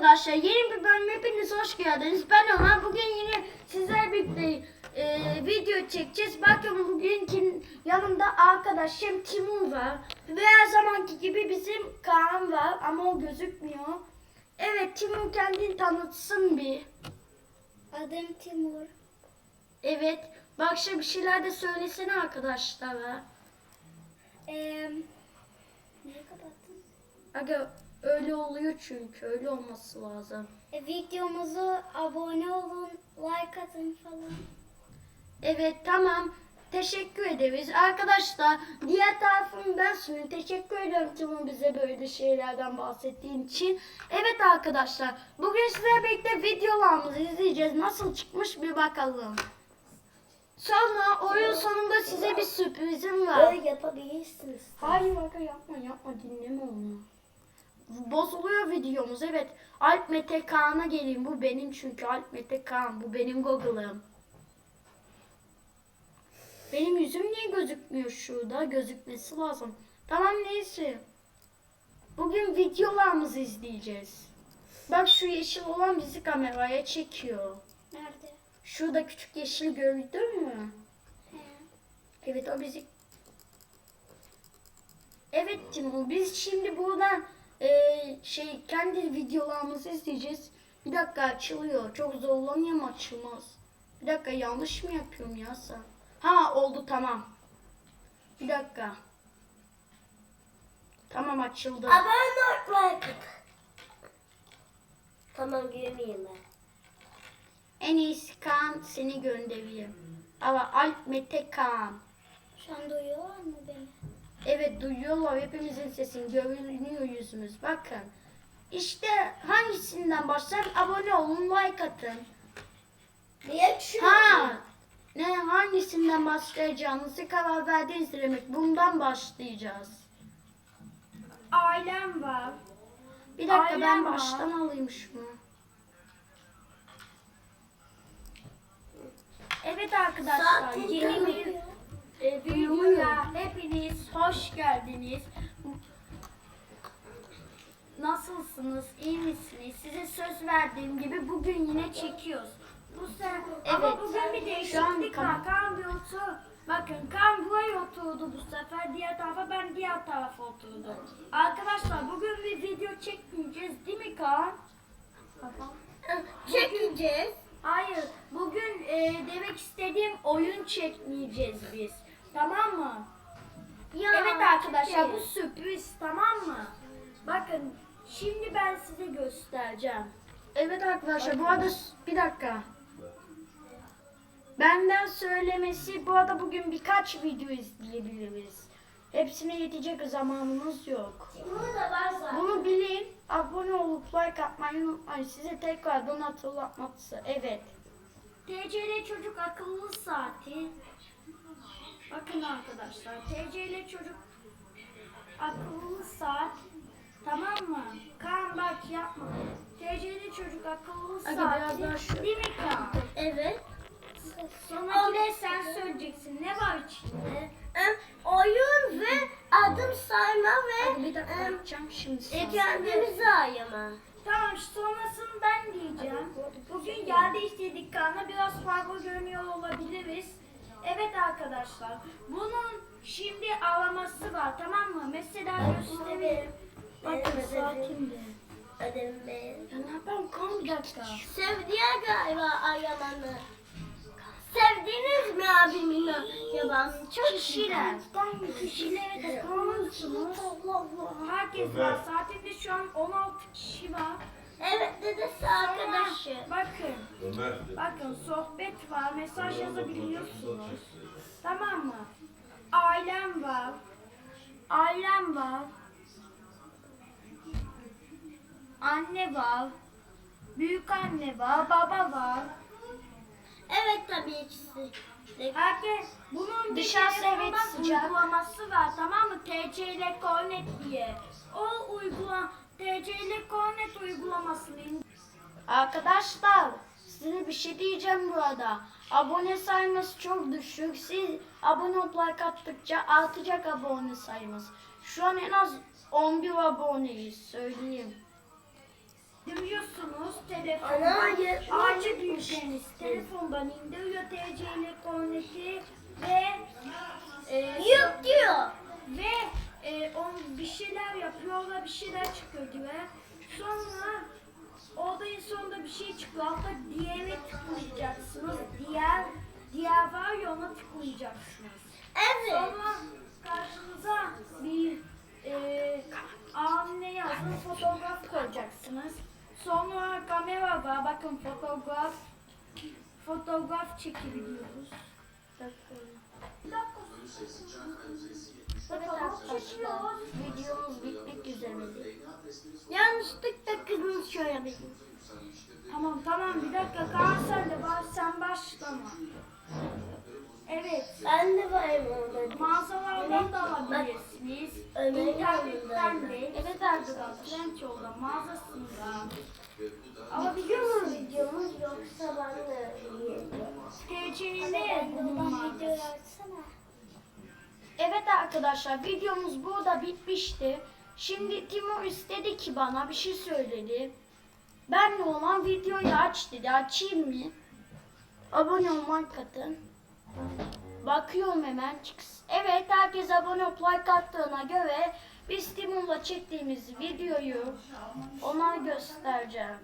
arkadaşlar yeni bir bölüm hepiniz hoş geldiniz. Ben Ömer. Bugün yine sizler birlikte e, video çekeceğiz. Bakın bugün kim, yanımda arkadaşım Timur var. Ve her zamanki gibi bizim Kaan var ama o gözükmüyor. Evet Timur kendini tanıtsın bir. Adım Timur. Evet. Bak şimdi bir şeyler de söylesene arkadaşlara. Ee, niye kapattın? Aga öyle oluyor çünkü. Öyle olması lazım. E, videomuzu abone olun, like atın falan. Evet tamam. Teşekkür ederiz. Arkadaşlar diğer tarafını ben söyleyeyim. Teşekkür ederim Timur bize böyle şeylerden bahsettiğin için. Evet arkadaşlar bugün sizlerle birlikte videolarımızı izleyeceğiz. Nasıl çıkmış bir bakalım. Sonra oyun sonunda size bir sürprizim var. yapabilirsiniz. Hayır baka yapma yapma dinleme onu. Bozuluyor videomuz evet. Alp Mete Kaan'a gelin bu benim çünkü Alp Mete Kaan bu benim Google'ım. Benim yüzüm niye gözükmüyor şurada? Gözükmesi lazım. Tamam neyse. Bugün videolarımızı izleyeceğiz. Bak şu yeşil olan bizi kameraya çekiyor. Nerede? Şurada küçük yeşil gördün mü? He. Evet o bizi... Evet Timur biz şimdi buradan eee, şey kendi videolarımızı izleyeceğiz. Bir dakika açılıyor. Çok zorlanıyor mu açılmaz? Bir dakika yanlış mı yapıyorum ya sen? Ha oldu tamam. Bir dakika. Tamam açıldı. Abone ol. Tamam görmeyeyim ben. En iyisi Kaan seni göndereyim. Ama Alp Mete Kaan. Şu an duyuyorlar mı? Evet duyuyorlar hepimizin sesini görünüyor yüzümüz bakın. İşte hangisinden başlayalım abone olun like atın. Niye şu? Ha ne hangisinden başlayacağınızı karar verdiniz demek. Bundan başlayacağız. Ailem var. Bir dakika Ailem ben var. baştan alayım şunu. Evet arkadaşlar Zaten yeni bir görmüyor. E, videoya hepiniz hoş geldiniz. Nasılsınız? iyi misiniz? Size söz verdiğim gibi bugün yine çekiyoruz. Bu sefer ama Evet. bugün bir değişiklik var. kam- Kaan bir otur. Bakın Kaan buraya oturdu bu sefer. Diğer tarafa ben diğer tarafa oturdum. Arkadaşlar bugün bir video çekmeyeceğiz değil mi Kaan? Çekeceğiz. Hayır, bugün e, demek istediğim oyun çekmeyeceğiz biz. Tamam mı? Ya, evet arkadaşlar bu sürpriz tamam mı? Bakın şimdi ben size göstereceğim. Evet arkadaşlar bu arada bir dakika. Benden söylemesi bu arada bugün birkaç video izleyebiliriz. Hepsine yetecek zamanımız yok. Burada var zaten. Bunu bilin. Abone olup like atmayı unutmayın. Size tekrardan hatırlatması. Evet. TCL çocuk akıllı saati. Bakın arkadaşlar. TCL çocuk akıllı saat. Tamam mı? Kaan bak yapma. TCL çocuk akıllı biraz daha şu- Değil mi Kaan? Evet. Sonrakine sen söyleyeceksin. Ne var içinde? Em, oyun ve adım sayma ve bir dakika em, yapacağım şimdi. e, kendimizi ayama. Tamam sonrasını ben diyeceğim. Bugün yer değiştirdik kanla biraz farklı görünüyor olabiliriz. Evet arkadaşlar bunun şimdi araması var tamam mı? Mesela göstereyim. Bakın sakin de. Adım ben. Ya ne yapalım Kaan bir dakika. Sevdiğe galiba ayamanı. Sevdiniz mi abimin yaban? Çok Kişiler. kişilere de kalmışsınız. Herkes var. Saatinde şu an 16 kişi var. Evet dedesi arkadaşı. Bakın. Ömer. Bakın sohbet var. Mesaj yazabiliyorsunuz. Tamam mı? Ailem var. Ailem var. Anne var. Büyük anne var. Baba var. Evet tabii ki. Herkes bunun bir Dışarısı telefondan evet sıcak. uygulaması var tamam mı? TCL Connect diye. O uygula TCL Connect uygulamasını Arkadaşlar size bir şey diyeceğim burada. Abone sayımız çok düşük. Siz abone olup like attıkça artacak abone sayımız. Şu an en az 11 aboneyiz söyleyeyim. indiriyorsunuz. telefondan. Aile büyükleriniz telefondan indiriyor TC elektronik'i ve e, Yok diyor. ve e, on bir şeyler yapıyorlar, bir şeyler çıkıyor diyor. Sonra orada en sonunda bir şey çıkıyor. Altta diğerine tıklayacaksınız. Diğer diğer var ya ona tıklayacaksınız. Evet. Sonra karşınıza bir e, anne yazın fotoğraf koyacaksınız. Sonra kamera var. Bakın fotoğraf fotoğraf çekebiliyoruz. Bir dakika. Evet arkadaşlar videomuz bitmek üzere. Yanlışlıkla kızınız şöyle bir. Tamam tamam bir dakika Kaan sen de baş, sen başlama. Evet. Ben de varım orada. Mağazalardan da alabilirsiniz. İnternetten de. Evet arkadaşlar Trendyol'da mağazasında alabiliyor musunuz? Videomuz yoksa ben de yiyeceğim. TC'ne bulunmaz. açsana. Evet arkadaşlar videomuz burada bitmişti. Şimdi Timur istedi ki bana bir şey söyledi. Benle olan videoyu aç dedi. Açayım mı? Abone olmayı katın. Bakıyorum hemen çıksın. Evet herkes abone olup like attığına göre biz Timur'la çektiğimiz videoyu ona göstereceğim.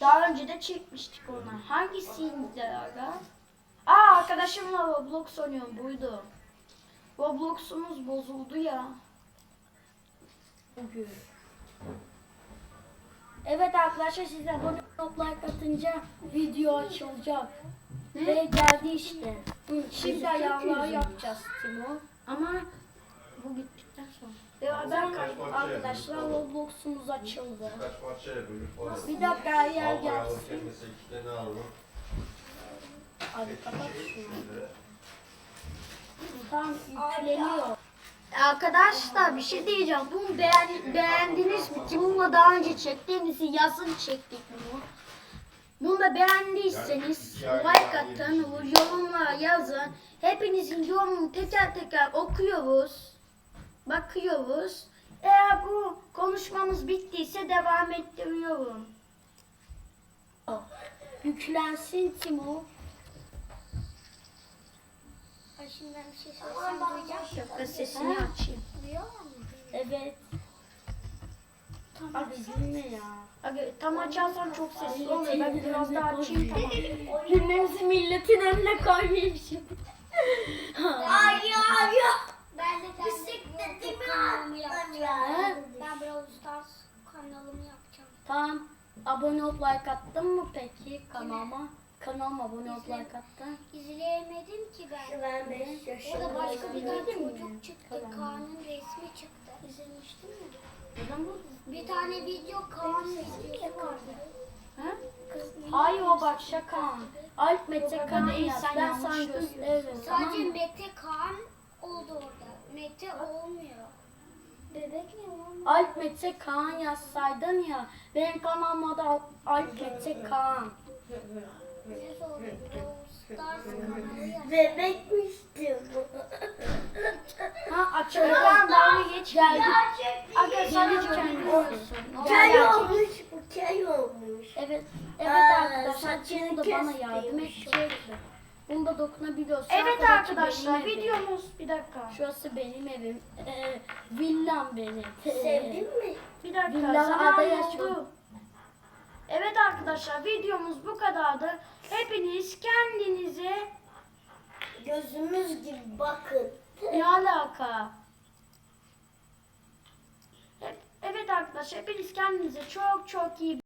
Daha önce de çekmiştik ona. Hangisiydi ara? Aa arkadaşımla Roblox oynuyorum buydu. Roblox'umuz bozuldu ya. Bugün. Evet arkadaşlar siz abone olup like atınca video açılacak. Ve geldi işte. Şimdi ayarları yapacağız Timo. Ama bu bittikten sonra. Beraber kay- arkadaşlar Roblox'umuz açıldı. Kaç? Bir dakika yer gelsin. Hadi kapat şunu. Tam yükleniyor. Arkadaşlar bir şey diyeceğim. Bunu beğen, beğendiniz mi? Timur'la daha önce çektiğimizi yazın çektik bunu. Bunu da beğendiyseniz like atın, yorumlara yazın. Hepinizin yorumunu teker teker okuyoruz. Bakıyoruz. Eğer bu konuşmamız bittiyse devam ettiriyorum. Yüklensin Timur. Ben bir şey söylesem duyacak. Şaka sesini açayım. Duyuyorlar mı? Evet. Abi gülme ya. Abi tam açarsan çok sesli oluyor. Ben biraz daha açayım tamam. Gülmemizi milletin önüne koymayayım şimdi. Ay ya ya. Ben de bisikletimi atacağım. Ben Brawl Stars kanalımı yapacağım. Tamam. Abone olup like attın mı peki kanalıma? Kanalıma abone olup like attın. İzleyemedim ki ben. Ben 5 Orada başka bir tane çocuk çıktı. Kaan'ın resmi çıktı. İzlemiştin mi? Neden bu? Bir tane video Kaan videosu vardı. Ha? Kız Hayır o bak şaka. Alp Mete Kaan değil, yaz. sen Ben gösteririm. Tamam Sadece mı? Mete Kaan oldu orada. Mete olmuyor. Bebek ne lan? Alp Mete Kaan yazsaydın ya. Benim kanalıma da Alp Mete Kaan. Bebekmişti bu. ha açılırken dalga geç geldi. Aga sen hiç kendin olsun. Kel olmuş bu kel olmuş. Evet. Evet Aa, arkadaşlar saçını bunu da bana yardım edecekti. Bunu da dokunabiliyorsun. Evet Arkadaşlar, videomuz bir dakika. Şurası benim evim. Ee, villam benim. Sevdin mi? Bir dakika. Villa zaman ada oldu. yaşıyorum. Evet arkadaşlar videomuz bu kadardı. Hepiniz kendinize Gözümüz gibi bakın. ne alaka? Evet arkadaşlar hepiniz kendinize çok çok iyi